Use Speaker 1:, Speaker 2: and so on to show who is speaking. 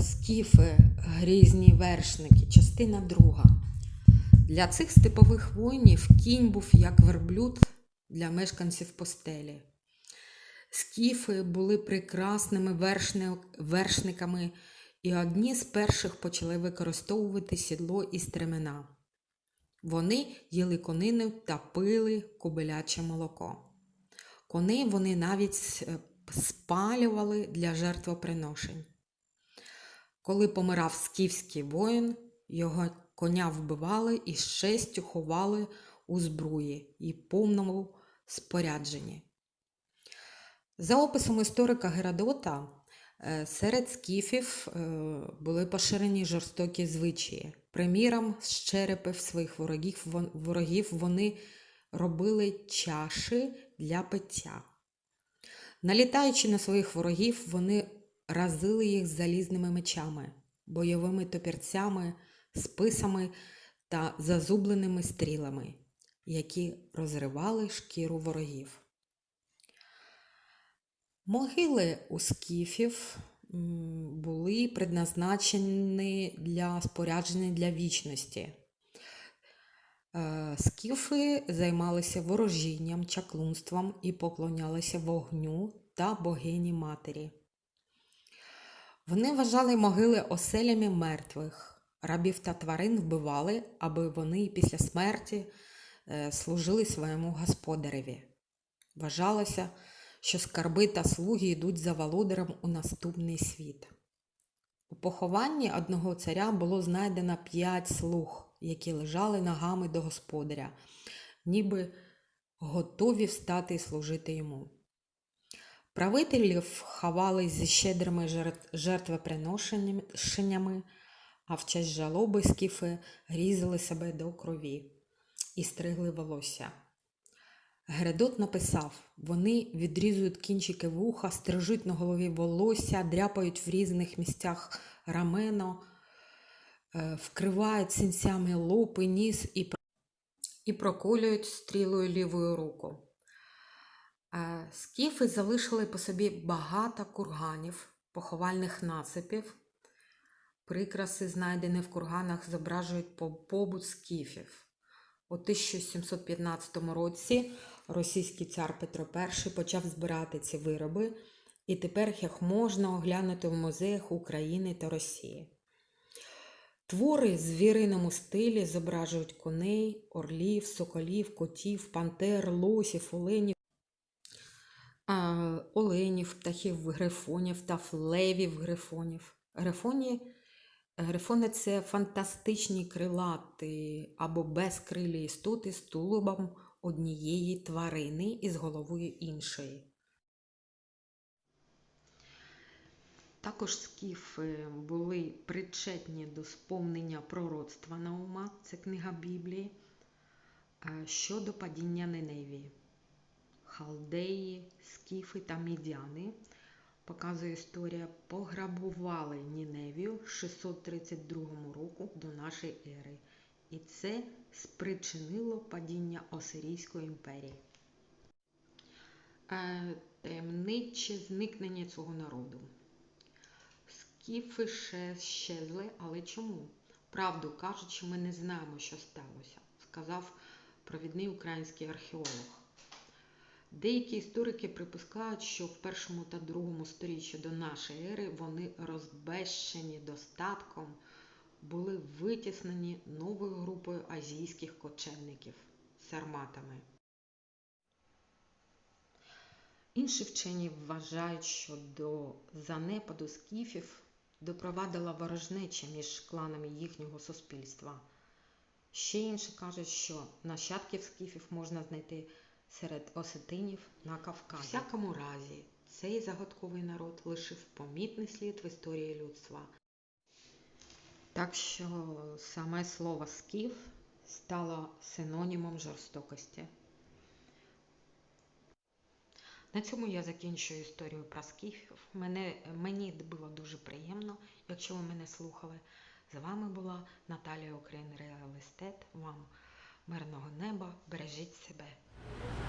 Speaker 1: Скіфи, грізні вершники, частина друга. Для цих степових воїнів кінь був як верблюд для мешканців постелі. Скіфи були прекрасними вершниками, і одні з перших почали використовувати сідло і стремена. Вони їли конину та пили кобиляче молоко. Коней вони навіть е, спалювали для жертвоприношень. Коли помирав скіфський воїн, його коня вбивали і з честю ховали у збруї і повному спорядженні. За описом історика Геродота, е, серед скіфів е, були поширені жорстокі звичаї. Приміром, з черепів своїх ворогів вони робили чаші для пиття. Налітаючи на своїх ворогів, вони разили їх залізними мечами, бойовими топірцями, списами та зазубленими стрілами, які розривали шкіру ворогів. Могили у скіфів були предназначені для спорядження для вічності. Е, Скіфи займалися ворожінням, чаклунством і поклонялися вогню та богині матері. Вони вважали могили оселями мертвих. Рабів та тварин вбивали, аби вони після смерті е, служили своєму господареві. Вважалося, що скарби та слуги йдуть за володарем у наступний світ. У похованні одного царя було знайдено п'ять слуг, які лежали ногами до господаря, ніби готові встати і служити йому. Правителів ховали зі щедрими жертвоприношеннями, а в час жалоби скіфи різали себе до крові і стригли волосся. Гередот написав: вони відрізують кінчики вуха, стрижуть на голові волосся, дряпають в різних місцях рамено, е, вкривають синцями лоб і ніс і проколюють стрілою лівою руку. Е, Скіфи залишили по собі багато курганів, поховальних насипів. Прикраси, знайдені в курганах, зображують побут скіфів. У 1715 році російський цар Петро І почав збирати ці вироби, і тепер їх можна оглянути в музеях України та Росії. Твори в звіриному стилі зображують коней, орлів, соколів, котів, пантер, лосів, оленів, оленів, птахів, грифонів та левів грифонів. Грифоні, грифони це фантастичні крилати або безкрилі істоти з тулубом однієї тварини і з головою іншої. Також скіфи були причетні до сповнення пророцтва Наума, це книга Біблії, щодо падіння Ниневії. Халдеї, скіфи та мідяни, показує історія, пограбували Ніневію в 632 року до нашої ери. І це спричинило падіння Осирійської імперії. Е, Таємниче зникнення цього народу. Скіфи ще щезли, але чому? Правду кажучи, ми не знаємо, що сталося, сказав провідний український археолог. Деякі історики припускають, що в першому та другому сторіччі до нашої ери вони розбещені достатком, були витіснені новою групою азійських кочевників сарматами. Інші вчені вважають, що до занепаду скіфів допровадила ворожнеча між кланами їхнього суспільства. Ще інші кажуть, що нащадків скіфів можна знайти серед осетинів на Кавказі. В всякому разі, цей загадковий народ лишив помітний слід в історії людства. Так що саме слово скіф стало синонімом жорстокості. На цьому я закінчую історію про скіфів. Мене, мені було дуже приємно, якщо ви мене слухали. З вами була Наталія Україн Реал Естет. Вам мирного неба, бережіть себе.